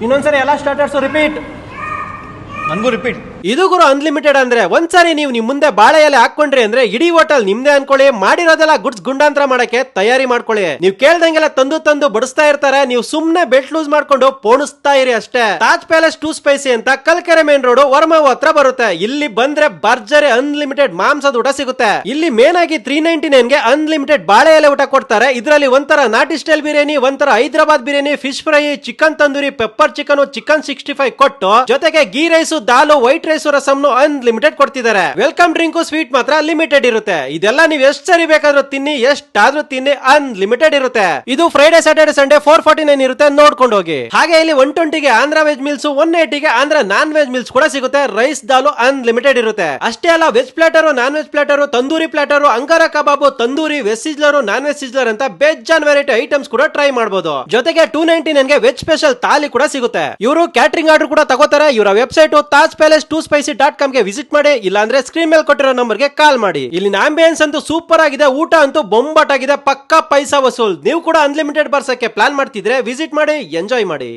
ಇನ್ನೊಂದ್ಸರಿ ಎಲ್ಲ starters repeat ನನಗೂ ರಿಪೀಟ್ ಇದು ಗುರು ಅನ್ಲಿಮಿಟೆಡ್ ಅಂದ್ರೆ ಒಂದ್ಸರಿ ನೀವು ನಿಮ್ ಮುಂದೆ ಬಾಳೆ ಎಲೆ ಹಾಕೊಂಡ್ರಿ ಅಂದ್ರೆ ಇಡೀ ಹೋಟೆಲ್ ನಿಮ್ದೇ ಅನ್ಕೊಳ್ಳಿ, ಮಾಡಿರೋದೆಲ್ಲ ಗುಡ್ಸ್ ಗುಂಡಾಂತರ ಮಾಡಕ್ಕೆ ತಯಾರಿ ಮಾಡ್ಕೊಳ್ಳಿ. ನೀವು ಕೇಳ್ದಂಗೆಲ್ಲ ತಂದು ತಂದು ಬಡಿಸ್ತಾ ಇರ್ತಾರೆ, ನೀವು ಸುಮ್ನೆ ಬೆಲ್ಟ್ ಲೂಸ್ ಮಾಡ್ಕೊಂಡು ಪೋಣಿಸ್ತಾ ಇರಿ ಅಷ್ಟೇ. ತಾಜ್ ಪ್ಯಾಲೇಸ್ ಟೂ ಸ್ಪೈಸಿ ಅಂತ ಕಲ್ಕೆರೆ ಮೇನ್ ರೋಡ್ ವರ್ಮಾವು ಹತ್ರ ಬರುತ್ತೆ. ಇಲ್ಲಿ ಬಂದ್ರೆ ಭರ್ಜರಿ ಅನ್ಲಿಮಿಟೆಡ್ ಮಾಂಸದ ಊಟ ಸಿಗುತ್ತೆ. ಇಲ್ಲಿ ಮೇನ್ ಆಗಿ ತ್ರೀ ನೈನ್ಟಿ ನೈನ್ಗೆ ಅನ್ಲಿಮಿಟೆಡ್ ಬಾಳೆ ಎಲೆ ಊಟ ಕೊಡ್ತಾರೆ. ಇದರಲ್ಲಿ ಒಂಥರ ನಾಟಿ ಸ್ಟೈಲ್ ಬಿರಿಯಾನಿ, ಒಂಥರ Hyderabad biryani fish fry chicken tandoori pepper chicken chicken sixty five ಕೊಟ್ಟು, ಜೊತೆಗೆ ghee rice dal white rice ರಸಮ್ನು unlimited ಕೊಡ್ತಿದ್ದಾರೆ. ವೆಲ್ಕಮ್ ಡ್ರಿಂಕು ಸ್ವೀಟ್ ಮಾತ್ರ ಲಿಮಿಟೆಡ್ ಇರುತ್ತೆ. ಇದೆಲ್ಲ ನೀವು ಎಷ್ಟ್ ಸರಿ ಬೇಕಾದ್ರೂ ತಿನ್ನಿ, ಎಷ್ಟಾದ್ರೂ ತಿನ್ನಿ ಅನ್ಲಿಮಿಟೆಡ್ ಇರುತ್ತೆ. ಇದು Friday Saturday Sunday four forty nine ಇರುತ್ತೆ, ನೋಡ್ಕೊಂಡು ಹೋಗಿ. ಹಾಗೆ ಇಲ್ಲಿ ಒನ್ ಟ್ವೆಂಟಿಗೆ ಆಂಧ್ರ ವೆಜ್ ಮೀಲ್ಸ್ ಒನ್ ಏಟಿಗೆ ಆಂಧ್ರ ನಾನ್ ವೆಜ್ ಮೀಲ್ಸ್ ಕೂಡ ಸಿಗುತ್ತೆ. ರೈಸ್ ದಾಲು ಅನ್ಲಿಮಿಟೆಡ್ ಇರುತ್ತೆ. ಅಷ್ಟೇ ಅಲ್ಲ veg platter non veg platter tandoori platter Angara kabab, tandoori veg sizzler non veg sizzler ಅಂತ ಬೇಜಾನ್ ವೆರೈಟಿ ಐಟಮ್ಸ್ ಕೂಡ ಟ್ರೈ ಮಾಡಬಹುದು ಜೊತೆಗೆ ಟೂ ನೈನ್ಟಿ ನನ್ಗೆ ವೆಜ್ ಸ್ಪೆಷಲ್ ತಾಲಿ ಕೂಡ ಸಿಗುತ್ತೆ. ಇವರು ಕ್ಯಾಟರಿಂಗ್ ಆರ್ಡರ್ ಕೂಡ ತಗೋತಾರೆ. ಇವರ website Taj palace two spicy dot ಕಾಮ್ಗೆ visit ಮಾಡಿ, ಇಲ್ಲಾಂದ್ರೆ ಸ್ಕ್ರೀನ್ ಮೇಲೆ ಕೊಟ್ಟಿರೋ ನಂಬರ್ಗೆ ಕಾಲ್ ಮಾಡಿ. ಇಲ್ಲಿನ ಆಂಬಿಯನ್ಸ್ ಅಂತೂ ಸೂಪರ್ ಆಗಿದೆ, ಊಟ ಅಂತೂ ಬೊಂಬಾಟ್ ಆಗಿದೆ, ಪಕ್ಕಾ ಪೈಸಾ ವಸೂಲ್. ನೀವು ಕೂಡ ಅನ್ಲಿಮಿಟೆಡ್ ಬರ್ಸಕ್ಕೆ ಪ್ಲಾನ್ ಮಾಡ್ತಿದ್ರೆ ವಿಸಿಟ್ ಮಾಡಿ ಎಂಜಾಯ್ ಮಾಡಿ.